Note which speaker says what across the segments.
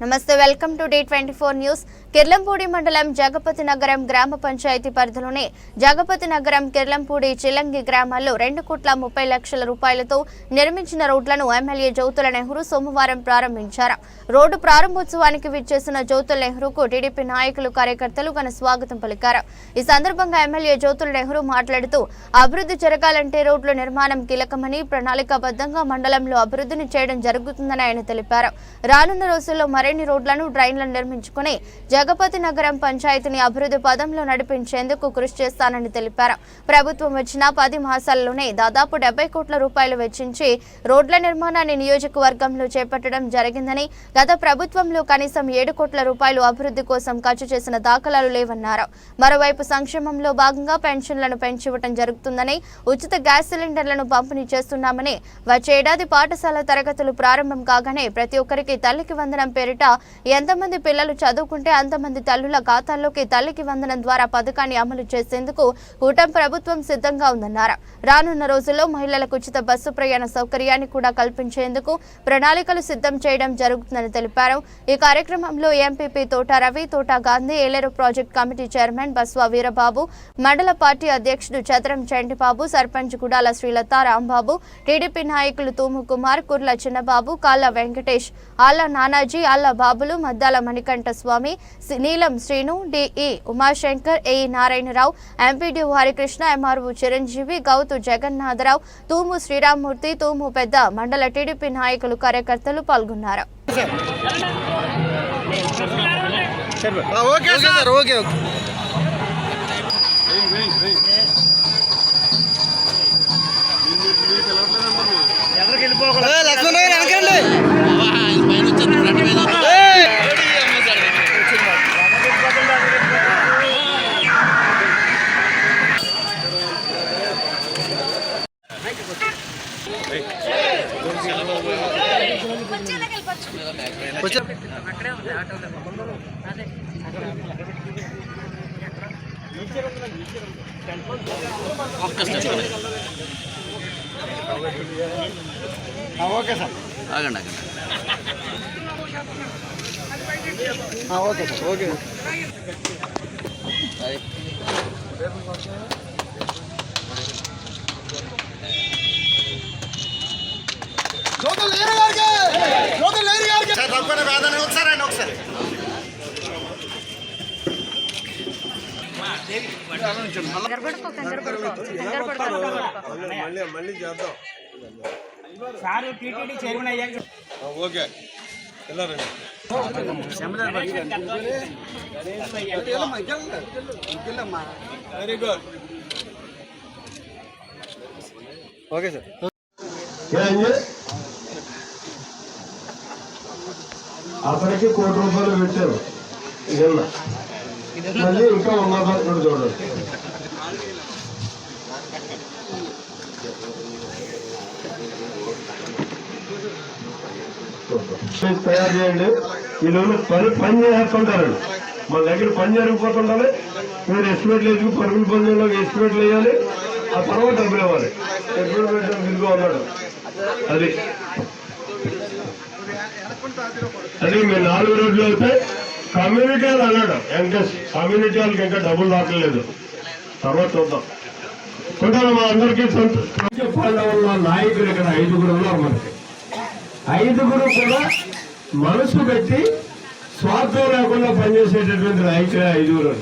Speaker 1: నమస్తే welcome today twenty four news. Kirlampudi మండలం జగపతి నగరం గ్రామ పంచాయతీ పరిధిలోని జగపతి నగరం కిర్లంపూడి చిలంగి గ్రామాల్లో రెండు కోట్ల ముప్పై లక్షల రూపాయలతో నిర్మించిన రోడ్లను ఎమ్మెల్యే జ్యోతుల నెహ్రూ సోమవారం ప్రారంభించారు. రోడ్డు ప్రారంభోత్సవానికి విచ్చేసిన జ్యోతుల నెహ్రూకు టీడీపీ నాయకులు కార్యకర్తలు ఘన స్వాగతం పలికారు. ఈ సందర్భంగా ఎమ్మెల్యే జ్యోతుల నెహ్రూ మాట్లాడుతూ అభివృద్ధి జరగాలంటే రోడ్ల నిర్మాణం కీలకమని ప్రణాళికాబద్ధంగా మండలంలో అభివృద్ధిని చేయడం జరుగుతుందని ఆయన తెలిపారు. రానున్న రోజుల్లో మరిన్ని రోడ్లను డ్రైన్లను నిర్మించుకుని జగపతి నగరం పంచాయతీని అభివృద్ధి పదంలో నడిపించేందుకు కృషి చేస్తానని తెలిపారు. ప్రభుత్వం వచ్చిన పది మాసాల్లోనే దాదాపు డెబ్బై కోట్ల రూపాయలు వెచ్చించి రోడ్ల నిర్మాణాన్ని నియోజకవర్గంలో చేపట్టడం జరిగిందని గత ప్రభుత్వంలో కనీసం ఏడు కోట్ల రూపాయలు అభివృద్ధి కోసం ఖర్చు చేసిన దాఖలాలు లేవన్నారు. మరోవైపు సంక్షేమంలో భాగంగా పెన్షన్లను పెంచివ్వటం జరుగుతుందని ఉచిత గ్యాస్ సిలిండర్లను పంపిణీ చేస్తున్నామని వచ్చే ఏడాది పాఠశాల తరగతులు ప్రారంభం కాగానే ప్రతి ఒక్కరికి తల్లికి వందనం పేరిట ఎంతమంది పిల్లలు చదువుకుంటే అంతమంది తల్లుల ఖాతాల్లోకి తల్లికి వందనం ద్వారా పథకాన్ని అమలు చేసేందుకు కూటమి ప్రభుత్వం సిద్ధంగా ఉందన్నారు. రానున్న రోజుల్లో మహిళలకు ఉచిత బస్సు ప్రయాణ సౌకర్యాన్ని కూడా కల్పించేందుకు ప్రణాళికలు సిద్ధం చేయడం జరుగుతుందని తెలిపారు. ఈ కార్యక్రమంలో MPP Thota Ravi Thota Gandhi Yeleru project committee chairman Baswa Veerababu మండల పార్టీ అధ్యక్షుడు చదరం చంటిబాబు సర్పంచ్ గుడాల శ్రీలత రాంబాబు టీడీపీ నాయకులు తూము కుమార్ కుర్ల చిన్నబాబు కాళ్ళ వెంకటేష్ ఆళ్ళ నానాజీ మద్దాల బాబులు Maddala Manikanta Swamy Neelam Srinu DE Umashankar A Narayanarao MPD Harikrishna MRO Chiranjeevi Gouthu Jagannatharao Thumu Sriramamurthy Thumu పెద్ద మండల TDP నాయకులు కార్యకర్తలు పాల్గొన్నారు.
Speaker 2: Okay sir okay. Okay sir
Speaker 3: ఆగండి ఆగండి
Speaker 2: ఆ, okay sir okay sir
Speaker 4: TTD chairman అయ్యాక
Speaker 5: ఓకే. వెళ్ళారండి. Very good.
Speaker 2: Okay sir.
Speaker 6: అతనికి కోటి రూపాయలు పెట్టారు. మళ్ళీ ఇంకా ఉన్నదా ఇక్కడ చూడండి. చేసి తయారు చేయండి. ఈరోజు పని పని చేస్తుంటారండి మన దగ్గర పని జరిగిపోతుండాలి మీరు ఎస్టిమేట్లు వేసుకు పరుగుల పందెంలో ఎస్టిమేట్లు వేయాలి ఆ తర్వాత డబ్బులు ఇవ్వాలి. ఎస్టిమేట్ పెట్టడం ఉన్నాడు. అది. అది మీ నాలుగు రోజులు అయితే కమ్యూనిటీ వాళ్ళు అన్నాడు. వెంకటేష్ కమ్యూనిటీ వాళ్ళకి ఇంకా డబ్బులు రాకలేదు తర్వాత చూద్దాం. చూడాలి మా అందరికీ చెప్పాలి నాయకులు ఇక్కడ ఐదుగురు ఉన్నారు మనకి. ఐదుగురు కూడా మనసు పెట్టి స్వార్థం లేకుండా పనిచేసేటటువంటి నాయకులే ఐదుగురు.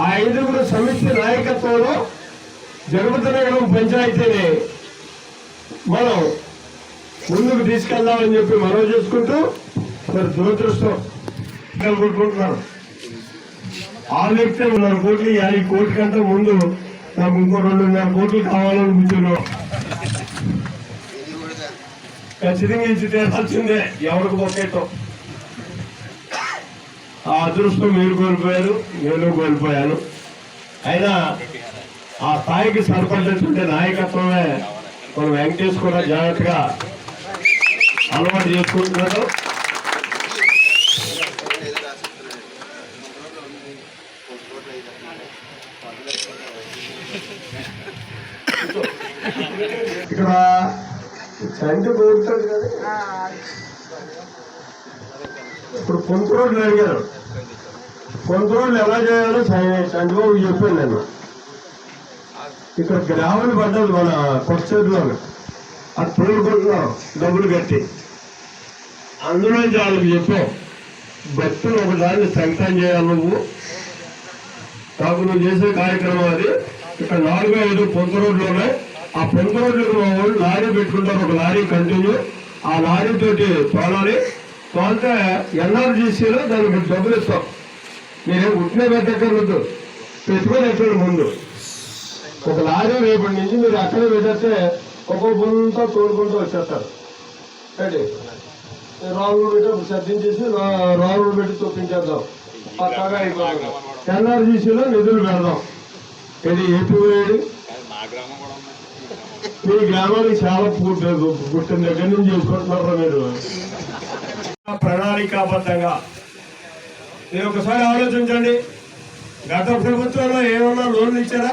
Speaker 6: ఆ ఐదుగురు సమిష్టి నాయకత్వంలో జగపతినగరం పంచాయతీని మనం ముందుకు తీసుకెళ్దామని చెప్పి మనం చేసుకుంటూ మరి దురదృష్టం కొట్టుకుంటున్నారు ఆరు వ్యక్తులు కోట్లు యాభై కోట్ల కంటే ముందు నాకు ఇంకో రెండున్నర కోట్లు కావాలని కూర్చున్నాం ఖచ్చితంగా ఇచ్చి తీరాల్సిందే ఎవరికి ఒకేటో ఆ అదృష్టం మీరు కోల్పోయారు నేను కోల్పోయాను అయినా ఆ స్థాయికి సరిపడేటువంటి నాయకత్వమే మనం వెంకటేష్ కూడా జాగ్రత్తగా అలవాటు చేసుకుంటున్నాడు కదా. ఇప్పుడు కొంత రోడ్లు అడిగారు. కొంత రోడ్లు ఎలా చేయాలో చంద్రబాబు చెప్పాను నేను. ఇక్కడ గ్రావెల్ పడ్డది మన కొత్తలో అది తోడుకుంటున్నాం డబ్బులు కట్టి. అందులో వాళ్ళకి చెప్పాం. భక్తులు ఒకదాన్ని సంకటం చేయాలి నువ్వు. నువ్వు చేసే కార్యక్రమం అది. ఇక్కడ నాలుగు ఐదు పొంత రోడ్లు ఉన్నాయి ఆ పొంత రోడ్లకు వాళ్ళు లారీ పెట్టుకుంటారు ఒక లారీ కంటిన్యూ ఆ లారీ తోటి తోలాలి. తోలితే ఎన్ఆర్జీసీలో దానికి డబ్బులు ఇస్తాం. మీరేం ఉట్టినే పెట్టక్కర్లేదు పెట్టుకొని ఎక్కడ ముందు. ఒక లారీ రేపటి నుంచి మీరు అక్కడే పెట్టేస్తే ఒక్కొక్క బుంతా తోడుకుంటూ వచ్చేస్తారు. ఏంటి రాళ్ళు పెట్టి సర్దించేసి రాళ్ళు పెట్టి తొప్పించేద్దాం. పక్కగా ఎన్ఆర్జీసీలో నిధులు పెడదాం. ఇది ఏపీ వేడి. మీ గ్రామానికి చాలా పూర్తి పుట్టిన దగ్గర నుంచి చేసుకుంటున్నారా మీరు? ప్రణాళికాబద్ధంగా. మీరు ఒకసారి ఆలోచించండి. గత ప్రభుత్వంలో ఏమన్నా లోన్లు ఇచ్చారా?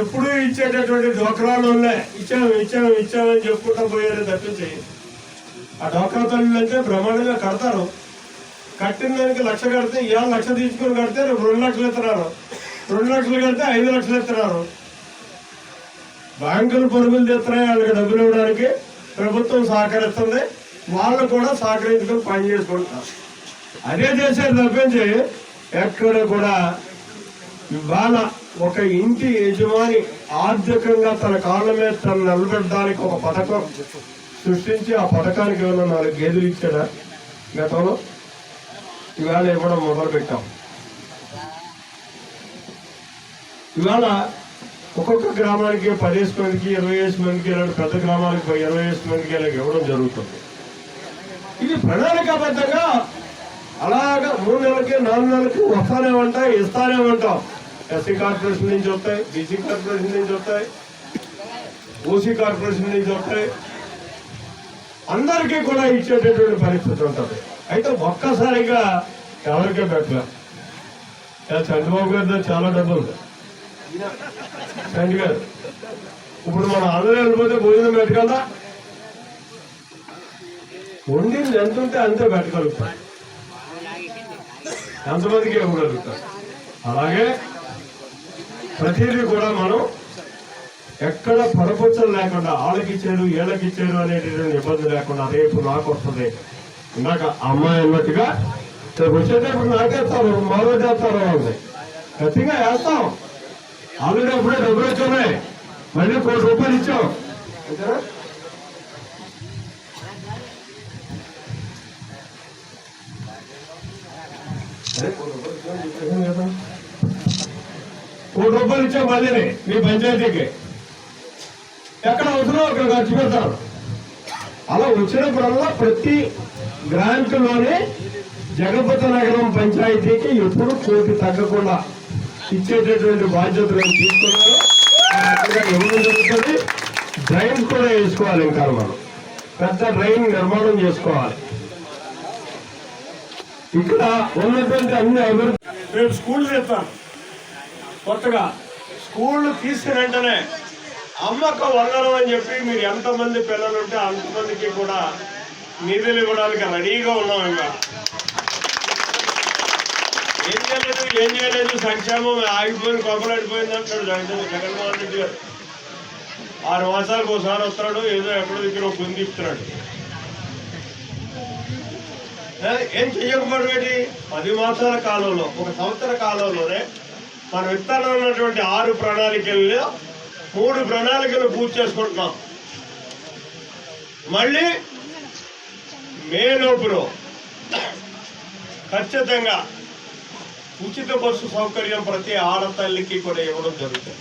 Speaker 6: ఎప్పుడు ఇచ్చేటటువంటి డోక్రా లోన్లే. ఇచ్చాము ఇచ్చాము ఇచ్చామని చెప్పుకుంటా పోయారు తప్పించి. ఆ డోక్రా తల్లులు అంటే బ్రహ్మాండంగా కడతారు. కట్టిన దానికి లక్ష కడితే ఇవాళ లక్ష తీసుకొని కడితే రేపు రెండు లక్షలు ఎత్తున్నారు రెండు లక్షలు కడితే ఐదు లక్షలు ఎత్తున్నారు బ్యాంకులు పరుగులు తెస్తున్నాయి వాళ్ళకి డబ్బులు ఇవ్వడానికి ప్రభుత్వం సహకరిస్తుంది. వాళ్ళు కూడా సహకరించుకొని పని చేసుకుంటారు అదే చేశారు తప్పించి ఎక్కడ కూడా ఇవాళ ఒక ఇంటి యజమాని ఆర్థికంగా తన కాళ్ళ మీద తను నిలబెట్టడానికి ఒక పథకం సృష్టించి ఆ పథకానికి ఏమన్నా నాలుగు గేదెలు ఇచ్చాడా గతంలో? ఇవాళ ఇవ్వడం మొదలుపెట్టాం. ఇవాళ ఒక్కొక్క గ్రామానికి పదిహేసి మందికి ఇరవై వేసి మందికి ఇలాంటి పెద్ద గ్రామాలకు ఇరవై వేసి మందికి ఇలా ఇవ్వడం జరుగుతుంది. ఇది ప్రణాళికాబద్ధంగా అలాగా మూడు నెలలకి నాలుగు నెలలకి వస్తానే ఉంటాయి ఇస్తానే ఉంటాం. ఎస్సీ కార్పొరేషన్ నుంచి వస్తాయి బీసీ కార్పొరేషన్ నుంచి వస్తాయి ఓసీ కార్పొరేషన్ నుంచి వస్తాయి. అందరికీ కూడా ఇచ్చేటటువంటి పరిస్థితి ఉంటుంది. అయితే ఒక్కసారిగా ఎవరికే పెట్టలేదు చంద్రబాబు గారి చాలా డబ్బులు ఉంది గారు ఇప్పుడు మన ఆంధ్ర వెళ్ళిపోతే భోజనం పెట్టగలరా వండింది ఎంత ఉంటే అంతే పెట్టగలుగుతాం ఎంతమందికి ఇవ్వగలుగుతాం? అలాగే ప్రతిదీ కూడా మనం ఎక్కడ పరపచ్చలు లేకుండా వాళ్ళకి ఇచ్చారు ఏళ్ళకి ఇచ్చారు అనేటటువంటి ఇబ్బంది లేకుండా రేపు నాకు వస్తుంది. ఇందాక అమ్మాయి అన్నట్టుగా రేపు వచ్చేటప్పుడు నాకేస్తారు మరో చేస్తారు ఉంది ఖచ్చితంగా వేస్తాం. ఆల్రెడీ అప్పుడే డబ్బులు వచ్చాయి మళ్ళీ కోటి రూపాయలు ఇచ్చాం. కోటి రూపాయలు ఇచ్చాం మళ్ళీని మీ పంచాయతీకి. ఎక్కడ అవసరం అక్కడ ఖర్చు పెడతారు. అలా వచ్చినప్పుడల్లా ప్రతి గ్రాంట్లోనే జగపతి నగరం పంచాయతీకి ఎప్పుడు కోటి తగ్గకుండా ఇచ్చేటటువంటి బాధ్యతలు తీసుకున్నారు. తీసుకున్నాను ఆ జరుగుతుంది? డ్రైన్ కూడా వేసుకోవాలి ఇంకా మనం. పెద్ద డ్రైన్ నిర్మాణం చేసుకోవాలి. ఇక్కడ ఉన్నటువంటి అన్ని అభివృద్ధి రేపు స్కూల్ చేస్తాను కొత్తగా స్కూల్ తీసిన వెంటనే అమ్మక వందనం అని చెప్పి మీరు ఎంతమంది పిల్లలు ఉంటే అంతమందికి కూడా నిధులు ఇవ్వడానికి రెడీగా ఉన్నాం ఇంకా ఏం చేయలేదు ఏం చేయలేదు సంక్షేమం ఆగిపోయి కొబ్బలాడిపోయింది అంటాడు జగన్ జగన్మోహన్ రెడ్డి గారు. ఆరు మాసాలకు ఒకసారి వస్తాడు ఏదో ఎక్కడో దగ్గర ఒక గుంది ఇస్తున్నాడు. ఏం చెయ్యకపోవడం ఏంటి పది మాసాల కాలంలో ఒక సంవత్సర కాలంలోనే మనం ఇస్తాను ఉన్నటువంటి ఆరు ప్రణాళికల్లో మూడు ప్రణాళికలు పూర్తి చేసుకుంటున్నాం. మళ్ళీ మే లోపులో ఖచ్చితంగా ఉచిత బస్సు సౌకర్యం ప్రతి ఆడతల్లికి కూడా ఇవ్వడం జరుగుతుంది.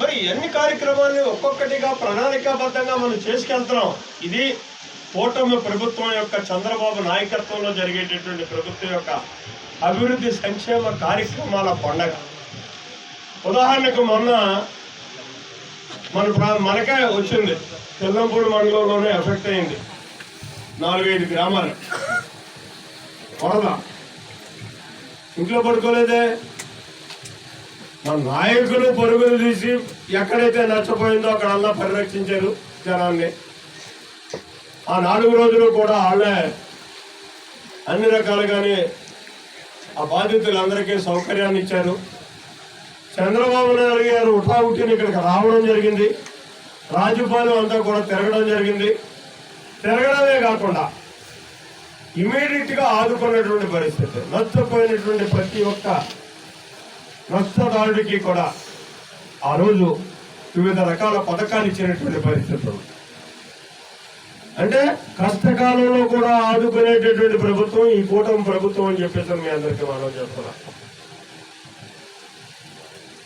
Speaker 6: మరి ఎన్ని కార్యక్రమాలు ఒక్కొక్కటిగా ప్రణాళికాబద్ధంగా మనం చేసుకెళ్తున్నాం. ఇది కూటమి ప్రభుత్వం యొక్క చంద్రబాబు నాయకత్వంలో జరిగేటటువంటి ప్రభుత్వం యొక్క అభివృద్ధి సంక్షేమ కార్యక్రమాల పండగ. ఉదాహరణకు మొన్న మన ప్రా- మనకే వచ్చింది. తెల్లంపూడి మండలంలోనే ఎఫెక్ట్ అయింది. నాలుగైదు గ్రామాలు. వరద ఇంట్లో పడుకోలేదే? మన నాయకులు పరుగులు తీసి ఎక్కడైతే నష్టపోయిందో అక్కడల్లా పరిరక్షించారు జనాన్ని. ఆ నాలుగు రోజులు కూడా వాళ్ళే అన్ని రకాలుగానే ఆ బాధితులందరికీ సౌకర్యాన్ని ఇచ్చారు. చంద్రబాబు నాయుడు గారు ఉఠావుటిని ఇక్కడికి రావడం జరిగింది. రాజుపాలెం అంతా కూడా తిరగడం జరిగింది. తిరగడమే కాకుండా ఇమీడియట్గా ఆదుకున్నటువంటి పరిస్థితి. నష్టపోయినటువంటి ప్రతి ఒక్క నష్టదారుడికి కూడా ఆ రోజు వివిధ రకాల పథకాలు ఇచ్చినటువంటి పరిస్థితులు అంటే కష్టకాలంలో కూడా ఆదుకునేటటువంటి ప్రభుత్వం ఈ కూటమి ప్రభుత్వం అని చెప్పేసి మీ అందరికీ మనం చేస్తున్నాం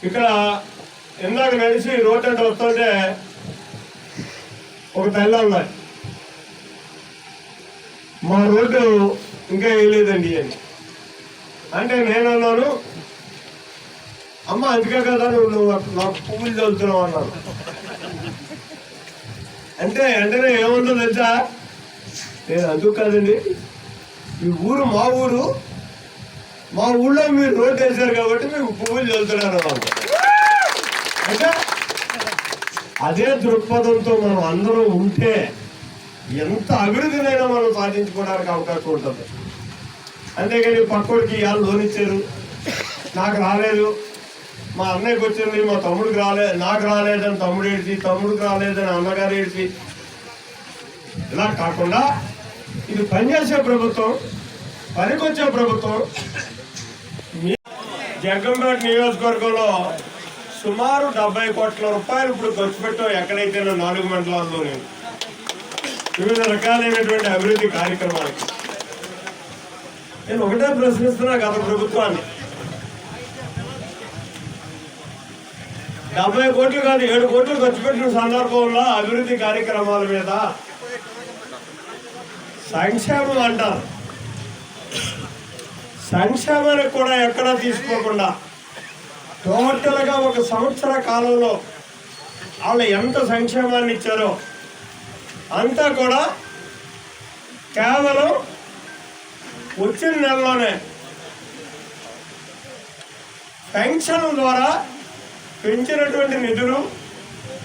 Speaker 6: ఇక్కడ ఇందాక నడిచి రోడ్డు అంటే వస్తుంటే ఒక తెల్ల ఉన్నాయి మా రోడ్డు ఇంకా వేయలేదండి అని. అంటే నేను అన్నాను అమ్మ అందుకే కదా నువ్వు నాకు పువ్వులు చదువుతున్నావు అన్నాను. అంటే వెంటనే ఏముందో తెలుసా? నేను అందుకు కాదండి ఈ ఊరు మా ఊరు మా ఊళ్ళో మీరు రోడ్డు వేశారు కాబట్టి మీకు పువ్వులు చదువుతున్నారు అంటే అదే దృక్పథంతో మనం అందరం ఉంటే ఎంత అభివృద్ధినైనా మనం సాధించుకోవడానికి అవకాశం ఉంటుంది. అంతేగాని పక్కోడికి ఇవాళ లోన్ ఇచ్చారు. నాకు రాలేదు. మా అన్నయ్యకి వచ్చింది మా తమ్ముడికి రాలేదు నాకు రాలేదని తమ్ముడు ఏడిచి తమ్ముడికి రాలేదని అన్నగారు ఏడిచి. ఇలా కాకుండా ఇది పనిచేసే ప్రభుత్వం పనికొచ్చే ప్రభుత్వం. జగ్గంపేట నియోజకవర్గంలో సుమారు డెబ్బై కోట్ల రూపాయలు ఇప్పుడు ఖర్చు పెట్టాం. ఎక్కడైతే నాలుగు మండలాల్లో నేను వివిధ రకాలైనటువంటి అభివృద్ధి కార్యక్రమాలకి నేను ఒకటే ప్రశ్నిస్తున్నా గత ప్రభుత్వాన్ని. డెబ్బై కోట్లు కాదు ఏడు కోట్లు ఖర్చు పెట్టిన సందర్భంలో అభివృద్ధి కార్యక్రమాల మీద సంక్షేమం అంటారు. సంక్షేమానికి కూడా ఎక్కడా తీసుకోకుండా టోటల్గా ఒక సంవత్సర కాలంలో వాళ్ళు ఎంత సంక్షేమాన్ని ఇచ్చారో అంతా కూడా కేవలం వచ్చిన నెలలోనే పెన్షన్ ద్వారా పెంచినటువంటి నిధులు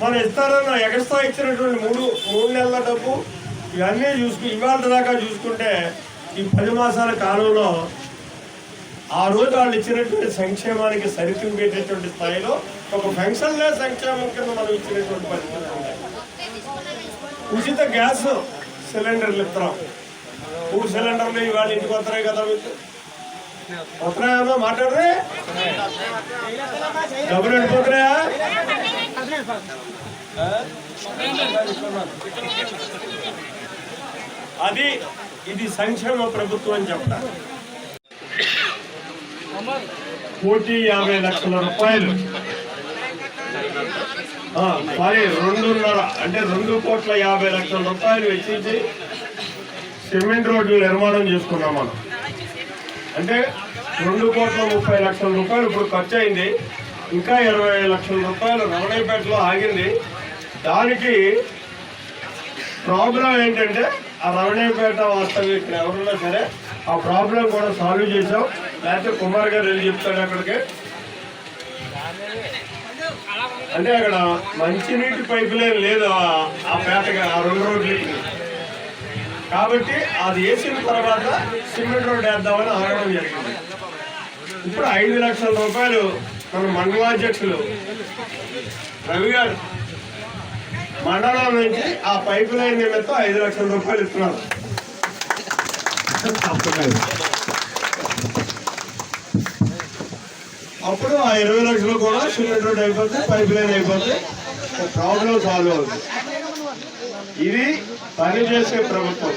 Speaker 6: మన ఇస్తారన్న ఎక్స్ట్రా ఇచ్చినటువంటి మూడు మూడు నెలల డబ్బు ఇవన్నీ చూసుకు ఇవాళ దాకా చూసుకుంటే ఈ పది మాసాల కాలంలో ఆ రోజు వాళ్ళు ఇచ్చినటువంటి సంక్షేమానికి సరితూగేటటువంటి స్థాయిలో ఒక పెన్షన్లే సంక్షేమం కింద మనం ఇచ్చినటువంటి పరిస్థితులు ఉంటాయి. ఉచిత గ్యాస్ సిలిండర్లు ఇస్తున్నాం మూడు సిలిండర్లు ఇవాళ ఇంటికి వస్తున్నాయి కదా మీకు వస్తున్నాయమ్మా మాట్లాడరే? డబ్బులు వెళ్ళిపోతున్నాయా? అది ఇది సంక్షేమ ప్రభుత్వం అని చెప్తారు కోటి యాభై లక్షల రూపాయలు. మరి రెండున్నర అంటే రెండు కోట్ల యాభై లక్షల రూపాయలు వెచ్చించి సిమెంట్ రోడ్లు నిర్మాణం చేసుకున్నాం మనం. అంటే రెండు కోట్ల ముప్పై లక్షల రూపాయలు ఇప్పుడు ఖర్చు అయింది ఇంకా ఇరవై లక్షల రూపాయలు రమణయ్యపేటలో ఆగింది. దానికి ప్రాబ్లం ఏంటంటే ఆ రమణయ్యపేట వాస్తవం ఎవరున్నా సరే ఆ ప్రాబ్లం కూడా సాల్వ్ చేసాం లేకపోతే కుమార్ గారు వెళ్ళి చెప్తాడు అక్కడికి. అంటే అక్కడ మంచినీటి పైపు లైన్ లేదు ఆ- పేటగా ఆ రెండు రోడ్లకి. కాబట్టి అది వేసిన తర్వాత సిమెంట్ రోడ్ వేద్దామని ఆగడం జరిగింది. ఇప్పుడు ఐదు లక్షల రూపాయలు మన మండలాధ్యక్షులు రవి గారు మండలం నుంచి ఆ పైపు లైన్ నిమిత్తం ఐదు లక్షల రూపాయలు ఇస్తున్నారు. అప్పుడు ఆ ఇరవై లక్షలు కూడా సిమెంట్ రోడ్ అయిపోతే పైప్ లైన్ అయిపోతే ప్రాబ్లం సాల్వ్ అవుతుంది. ఇది పనిచేసే ప్రభుత్వం.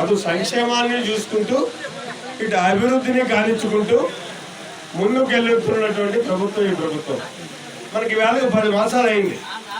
Speaker 6: అటు సంక్షేమాన్ని చూసుకుంటూ ఇటు అభివృద్ధిని గాలించుకుంటూ ముందుకెళ్ళుతున్నటువంటి ప్రభుత్వం ఈ ప్రభుత్వం. మనకి వేళకు పది మాసాలు అయింది.